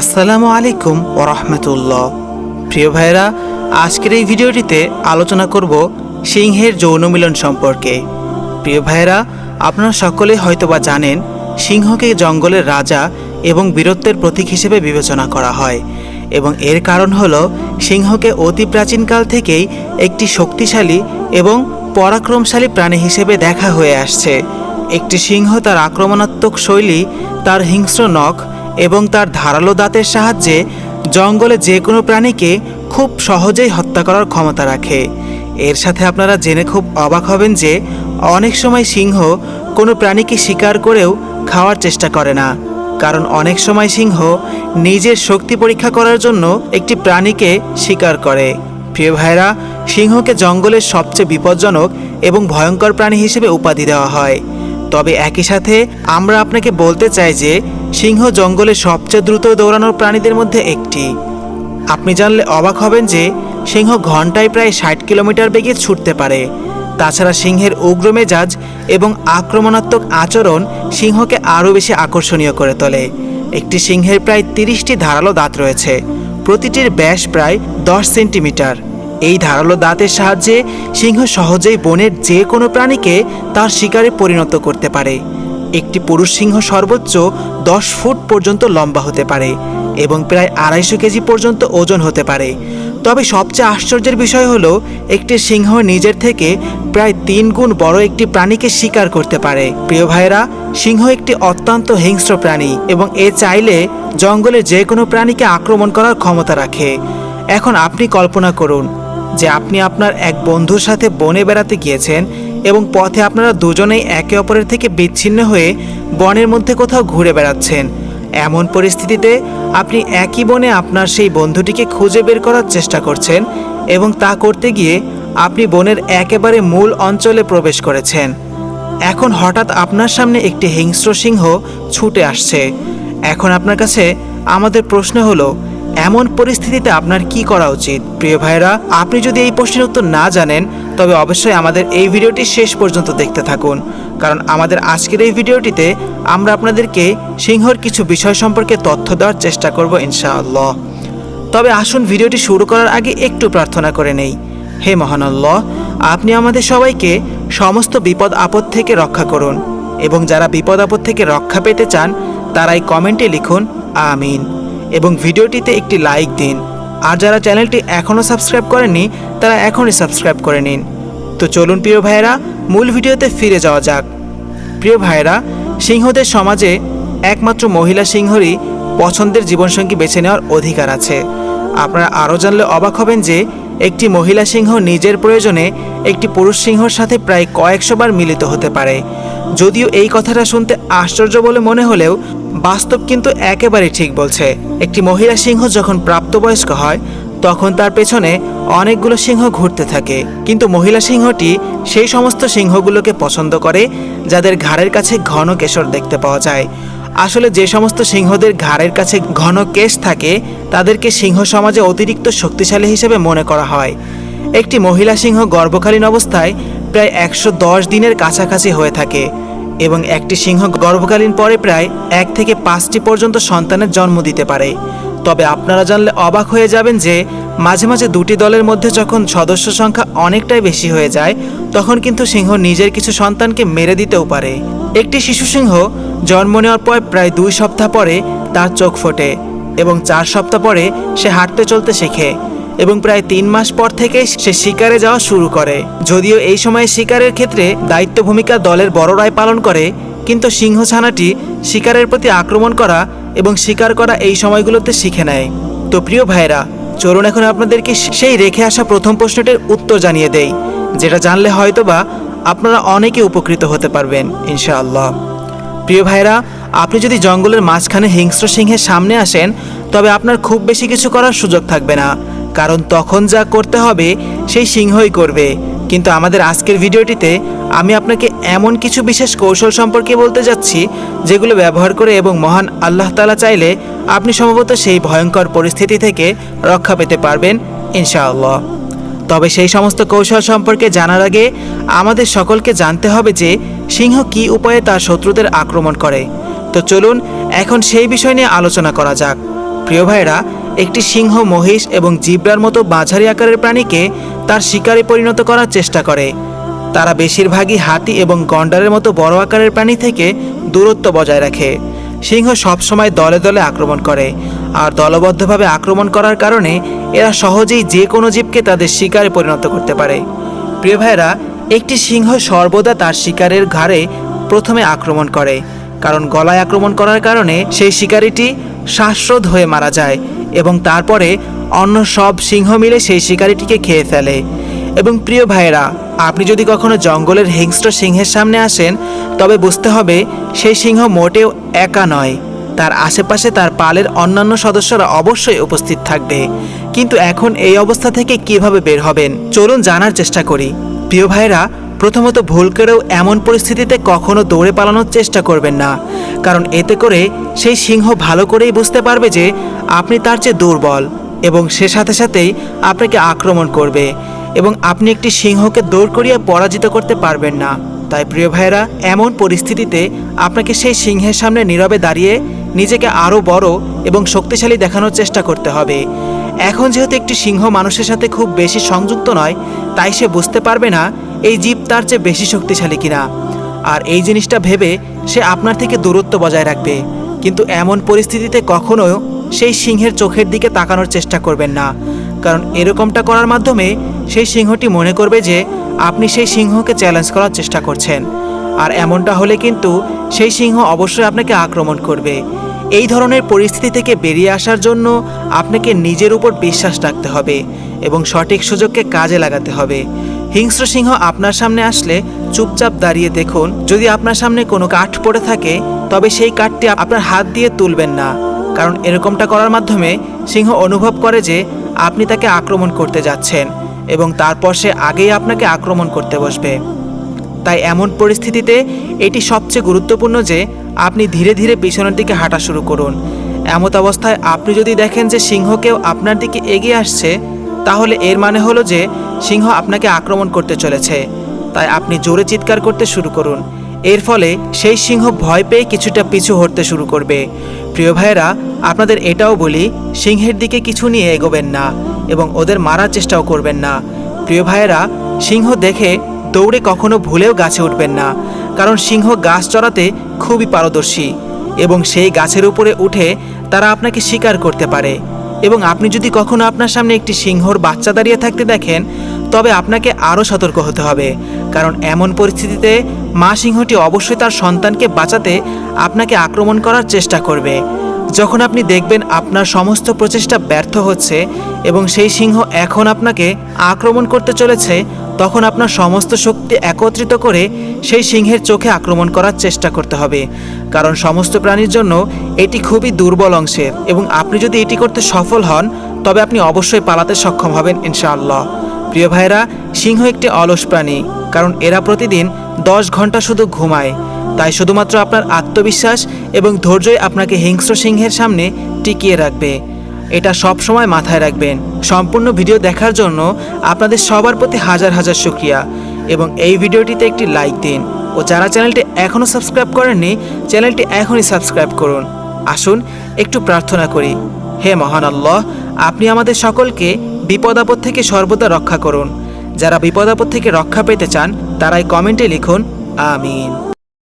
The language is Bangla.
আসসালামু আলাইকুম ওরহমতুল্লাহ প্রিয় ভাইরা আজকের এই ভিডিওটিতে আলোচনা করব সিংহের যৌন মিলন সম্পর্কে। প্রিয় ভাইরা আপনারা সকলেই হয়তোবা জানেন, সিংহকে জঙ্গলের রাজা এবং বীরত্বের প্রতীক হিসেবে বিবেচনা করা হয় এবং এর কারণ হল সিংহকে অতি প্রাচীনকাল থেকেই একটি শক্তিশালী এবং পরাক্রমশালী প্রাণী হিসেবে দেখা হয়ে আসছে। একটি সিংহ তার আক্রমণাত্মক শৈলী, তার হিংস্র নখ এবং তার ধারালো দাঁতের সাহায্যে জঙ্গলে যে কোনো প্রাণীকে খুব সহজেই হত্যা করার ক্ষমতা রাখে। এর সাথে আপনারা জেনে খুব অবাক হবেন যে অনেক সময় সিংহ কোনো প্রাণীকে শিকার করেও খাওয়ার চেষ্টা করে না। কারণ অনেক সময় সিংহ নিজের শক্তি পরীক্ষা করার জন্য একটি প্রাণীকে শিকার করে। প্রিয় ভাইরা সিংহকে জঙ্গলের সবচেয়ে বিপজ্জনক এবং ভয়ঙ্কর প্রাণী হিসেবে উপাধি দেওয়া হয়। তবে একই সাথে আমরা আপনাকে বলতে চাই যে সিংহ জঙ্গলে সবচেয়ে দ্রুত দৌড়ানোর প্রাণীদের মধ্যে একটি। আপনি জানলে অবাক হবেন যে সিংহ ঘন্টায় প্রায় ষাট কিলোমিটার বেগে ছুটতে পারে। তাছাড়া সিংহের উগ্র মেজাজ এবং আক্রমণাত্মক আচরণ সিংহকে আরও বেশি আকর্ষণীয় করে তোলে। একটি সিংহের প্রায় তিরিশটি ধারালো দাঁত রয়েছে। প্রতিটির ব্যাস প্রায় দশ সেন্টিমিটার। এই ধারালো দাঁতের সাহায্যে সিংহ সহজেই বনের যে কোনো প্রাণীকে তার শিকারে পরিণত করতে পারে। একটি পুরুষ সিংহ সর্বোচ্চ দশ ফুট পর্যন্ত লম্বা হতে পারে এবং প্রায় আড়াইশো কেজি পর্যন্ত ওজন হতে পারে। তবে সবচেয়ে আশ্চর্যের বিষয় হলো, একটি সিংহ নিজের থেকে প্রায় তিন গুণ বড় একটি প্রাণীকে শিকার করতে পারে। প্রিয় ভাইরা সিংহ একটি অত্যন্ত হিংস্র প্রাণী এবং এ চাইলে জঙ্গলে যে কোনো প্রাণীকে আক্রমণ করার ক্ষমতা রাখে। এখন আপনি কল্পনা করুন যে আপনি আপনার এক বন্ধুর সাথে বনে বেড়াতে গিয়েছেন এবং পথে আপনারা দুজনেই একে অপরের থেকে বিচ্ছিন্ন হয়ে বনের মধ্যে কোথাও ঘুরে বেড়াচ্ছেন। এমন পরিস্থিতিতে আপনি একই বনে আপনার সেই বন্ধুটিকে খুঁজে বের করার চেষ্টা করছেন এবং তা করতে গিয়ে আপনি বনের একেবারে মূল অঞ্চলে প্রবেশ করেছেন। এখন হঠাৎ আপনার সামনে একটি হিংস্র সিংহ ছুটে আসছে। এখন আপনার কাছে আমাদের প্রশ্ন হলো এমন পরিস্থিতিতে আপনার কি করা উচিত? প্রিয় ভাইরা আপনি যদি এই প্রশ্নের উত্তর না জানেন, তবে অবশ্যই আমাদের এই ভিডিওটি শেষ পর্যন্ত দেখতে থাকুন। কারণ আমাদের আজকের এই ভিডিওটিতে আমরা আপনাদেরকে সিংহর কিছু বিষয় সম্পর্কে তথ্য দেওয়ার চেষ্টা করব ইনশাআল্লাহ। তবে আসুন ভিডিওটি শুরু করার আগে একটু প্রার্থনা করে নেই। হে মহানাল্লাহ আপনি আমাদের সবাইকে সমস্ত বিপদ আপদ থেকে রক্ষা করুন এবং যারা বিপদ আপদ থেকে রক্ষা পেতে চান তারাই কমেন্টে লিখুন, আমিন। এবং ভিডিওটিতে একটি লাইক দিন। আর যারা চ্যানেলটি এখনও সাবস্ক্রাইব করেননি, তারা এখনই সাবস্ক্রাইব করে নিন। তো চলুন প্রিয় ভাইয়েরা, মূল ভিডিওতে ফিরে যাওয়া যাক। প্রিয় ভাইয়েরা, সিংহদের সমাজে একমাত্র মহিলা সিংহরই পছন্দের জীবনসঙ্গী বেছে নেওয়ার অধিকার আছে। আপনারা আরও জানলে অবাক হবেন যে, একটি মহিলা সিংহ নিজের প্রয়োজনে একটি পুরুষ সিংহর সাথে প্রায় কয়েকশো বার মিলিত হতে পারে। যদিও এই কথাটা শুনতে আশ্চর্য বলে মনে হলেও বাস্তব কিন্তু একেবারে ঠিক বলছে। একটি মহিলা সিংহ যখন প্রাপ্তবয়স্ক হয়, তখন তার পেছনে অনেকগুলো সিংহ ঘুরতে থাকে। কিন্তু মহিলা সিংহটি সেই সমস্ত সিংহগুলোকে পছন্দ করে, যাদের ঘাড়ের কাছে ঘন কেশর দেখতে পাওয়া যায়। আসলে যে সমস্ত সিংহদের ঘাড়ের কাছে ঘন কেশ থাকে, তাদেরকে সিংহ সমাজে অতিরিক্ত শক্তিশালী হিসেবে মনে করা হয়। একটি মহিলা সিংহ গর্ভকালীন অবস্থায় প্রায় একশো দশ দিনের কাছাকাছি হয়ে থাকে এবং একটি সিংহ গর্ভকালীন পরে প্রায় এক থেকে পাঁচটি পর্যন্ত সন্তানের জন্ম দিতে পারে। তবে আপনারা জানলে অবাক হয়ে যাবেন যে, মাঝে মাঝে দুটি দলের মধ্যে যখন সদস্য সংখ্যা অনেকটাই বেশি হয়ে যায়, তখন কিন্তু সিংহ নিজের কিছু সন্তানকে মেরে দিতেও পারে। একটি শিশু সিংহ জন্ম নেওয়ার পর প্রায় দুই সপ্তাহ পরে তার চোখ ফোটে এবং চার সপ্তাহ পরে সে হাঁটতে চলতে শেখে। এবং প্রায় তিন মাস পর থেকে সে শিকারে যাওয়া শুরু করে। যদিও এই সময়ে শিকারের ক্ষেত্রে দায়িত্ব ভূমিকা দলের বড়রাই পালন করে, কিন্তু সিংহ ছানাটি শিকারের প্রতি আক্রমণ করা এবং শিকার করা এই সময়গুলোতে শিখে নেয়। তো প্রিয় ভাইরা চলুন এখন আপনাদেরকে সেই রেখে আসা প্রথম প্রশ্নটির উত্তর জানিয়ে দেই, যেটা জানলে হয়তোবা আপনারা অনেকে উপকৃত হতে পারবেন, ইনশাআল্লাহ। প্রিয় ভাইরা আপনি যদি জঙ্গলের মাঝখানে হিংস্র সিংহের সামনে আসেন, তবে আপনার খুব বেশি কিছু করার সুযোগ থাকবে না। কারণ তখন যা করতে হবে, সেই সিংহই করবে। কিন্তু আমাদের আজকের ভিডিওটিতে আমি আপনাকে এমন কিছু বিশেষ কৌশল সম্পর্কে বলতে যাচ্ছি, যেগুলো ব্যবহার করে এবং মহান আল্লাহ তালা চাইলে আপনি সম্ভবত সেই ভয়ঙ্কর পরিস্থিতি থেকে রক্ষা পেতে পারবেন, ইনশাআল্লাহ। তবে সেই সমস্ত কৌশল সম্পর্কে জানার আগে আমাদের সকলকে জানতে হবে যে সিংহ কী উপায়ে তার শত্রুদের আক্রমণ করে। তো চলুন, এখন সেই বিষয় নিয়ে আলোচনা করা যাক। প্রিয় ভাইরা একটি সিংহ, মহিষ এবং জিব্রার মতো মাঝারি আকারের প্রাণীকে তার শিকারে পরিণত করার চেষ্টা করে। তারা বেশিরভাগই হাতি এবং গন্ডারের মতো বড় আকারের প্রাণী থেকে দূরত্ব বজায় রাখে। সিংহ সবসময় দলে দলে আক্রমণ করে আর দলবদ্ধভাবে আক্রমণ করার কারণে এরা সহজেই যে কোনো জীবকে তাদের শিকারে পরিণত করতে পারে। প্রিয় ভাইরা একটি সিংহ সর্বদা তার শিকারের ঘাড়ে প্রথমে আক্রমণ করে, কারণ গলায় আক্রমণ করার কারণে সেই শিকারিটি শ্বাসরোধ হয়ে মারা যায় এবং তারপরে অন্য সব সিংহ মিলে সেই শিকারিটিকে খেয়ে ফেলে। এবং প্রিয় ভাইয়েরা, আপনি যদি কখনো জঙ্গলের হিংস্র সিংহের সামনে আসেন, তবে বুঝতে হবে সেই সিংহ মোটেও একা নয়। তার আশেপাশে তার পালের অন্যান্য সদস্যরা অবশ্যই উপস্থিত থাকবে। কিন্তু এখন এই অবস্থা থেকে কীভাবে বের হবেন? চলুন জানার চেষ্টা করি। প্রিয় ভাইরা প্রথমত ভুল করেও এমন পরিস্থিতিতে কখনো দৌড়ে পালানোর চেষ্টা করবেন না। কারণ এতে করে সেই সিংহ ভালো করেই বুঝতে পারবে যে আপনি তার চেয়ে দুর্বল এবং সে সাথে সাথেই আপনাকে আক্রমণ করবে এবং আপনি একটি সিংহকে দৌড় করিয়ে পরাজিত করতে পারবেন না। তাই প্রিয় ভাইয়েরা, এমন পরিস্থিতিতে আপনাকে সেই সিংহের সামনে নীরবে দাঁড়িয়ে নিজেকে আরও বড় এবং শক্তিশালী দেখানোর চেষ্টা করতে হবে। এখন যেহেতু একটি সিংহ মানুষের সাথে খুব বেশি সংযুক্ত নয়, তাই সে বুঝতে পারবে না এই জীব তার চেয়ে বেশি শক্তিশালী কিনা। আর এই জিনিসটা ভেবে সে আপনার থেকে দূরত্ব বজায় রাখবে। কিন্তু এমন পরিস্থিতিতে কখনো সেই সিংহের চোখের দিকে তাকানোর চেষ্টা করবেন না। কারণ এরকমটা করার মাধ্যমে সেই সিংহটি মনে করবে যে আপনি সেই সিংহকে চ্যালেঞ্জ করার চেষ্টা করছেন। আর এমনটা হলে কিন্তু সেই সিংহ অবশ্যই আপনাকে আক্রমণ করবে। এই ধরনের পরিস্থিতি থেকে বেরিয়ে আসার জন্য আপনাকে নিজের উপর বিশ্বাস রাখতে হবে এবং সঠিক সুযোগকে কাজে লাগাতে হবে। হিংস্র সিংহ আপনার সামনে আসলে চুপচাপ দাঁড়িয়ে দেখুন। যদি আপনার সামনে কোনো কাঠ পড়ে থাকে, তবে সেই কাঠটি আপনার হাত দিয়ে তুলবেন না। কারণ এরকমটা করার মাধ্যমে সিংহ অনুভব করে যে আপনি তাকে আক্রমণ করতে যাচ্ছেন এবং তারপর সে আগেই আপনাকে আক্রমণ করতে বসবে। তাই এমন পরিস্থিতিতে এটি সবচেয়ে গুরুত্বপূর্ণ যে আপনি ধীরে ধীরে পিছনের দিকে হাঁটা শুরু করুন। এমত অবস্থায় আপনি যদি দেখেন যে সিংহকেও আপনার দিকে এগিয়ে আসছে তাহলে এর মানে হলো যে সিংহ আপনাকে আক্রমণ করতে চলেছে। তাই আপনি জোরে চিৎকার করতে শুরু করুন। এর ফলে সেই সিংহ ভয় পেয়ে কিছুটা পিছু হটতে শুরু করবে। প্রিয় ভাইয়েরা, আপনাদের এটাও বলি, সিংহের দিকে কিছু নিয়ে এগোবেন না এবং ওদের মারার চেষ্টাও করবেন না। প্রিয় ভাইয়েরা, সিংহ দেখে দৌড়ে কখনো ভুলেও গাছে উঠবেন না, কারণ সিংহ গাছ চড়াতে খুবই পারদর্শী এবং সেই গাছের উপরে উঠে তারা আপনাকে শিকার করতে পারে। এবং আপনি যদি কখনো আপনার সামনে একটি সিংহর বাচ্চা দাঁড়িয়ে থাকতে দেখেন, তবে আপনাকে আরও সতর্ক হতে হবে। কারণ এমন পরিস্থিতিতে মা সিংহটি অবশ্যই তার সন্তানকে বাঁচাতে আপনাকে আক্রমণ করার চেষ্টা করবে। যখন আপনি দেখবেন আপনার সমস্ত প্রচেষ্টা ব্যর্থ হচ্ছে এবং সেই সিংহ এখন আপনাকে আক্রমণ করতে চলেছে তখন আপনার সমস্ত শক্তি একত্রিত করে সেই সিংহের চোখে আক্রমণ করার চেষ্টা করতে হবে। কারণ সমস্ত প্রাণীর জন্য এটি খুবই দুর্বল অংশের এবং আপনি যদি এটি করতে সফল হন, তবে আপনি অবশ্যই পালাতে সক্ষম হবেন ইনশাআল্লাহ। প্রিয় ভাইরা সিংহ একটি অলস প্রাণী, কারণ এরা প্রতিদিন দশ ঘণ্টা শুধু ঘুমায়। তাই শুধুমাত্র আপনার আত্মবিশ্বাস এবং ধৈর্যই আপনাকে হিংস্র সিংহের সামনে টিকিয়ে রাখবে। এটা সব সময় মাথায় রাখবেন। সম্পূর্ণ ভিডিও দেখার জন্য আপনাদের সবার প্রতি হাজার হাজার শুক্রিয়া। এবং এই ভিডিওটিতে একটি লাইক দিন। ও যারা চ্যানেলটি এখনও সাবস্ক্রাইব করেননি, চ্যানেলটি এখনই সাবস্ক্রাইব করুন। আসুন, একটু প্রার্থনা করি। হে মহান আল্লাহ, আপনি আমাদের সকলকে বিপদ আপদ থেকে সর্বদা রক্ষা করুন। যারা বিপদ আপদ থেকে রক্ষা পেতে চান, তারাই কমেন্টে লিখুন, আমিন।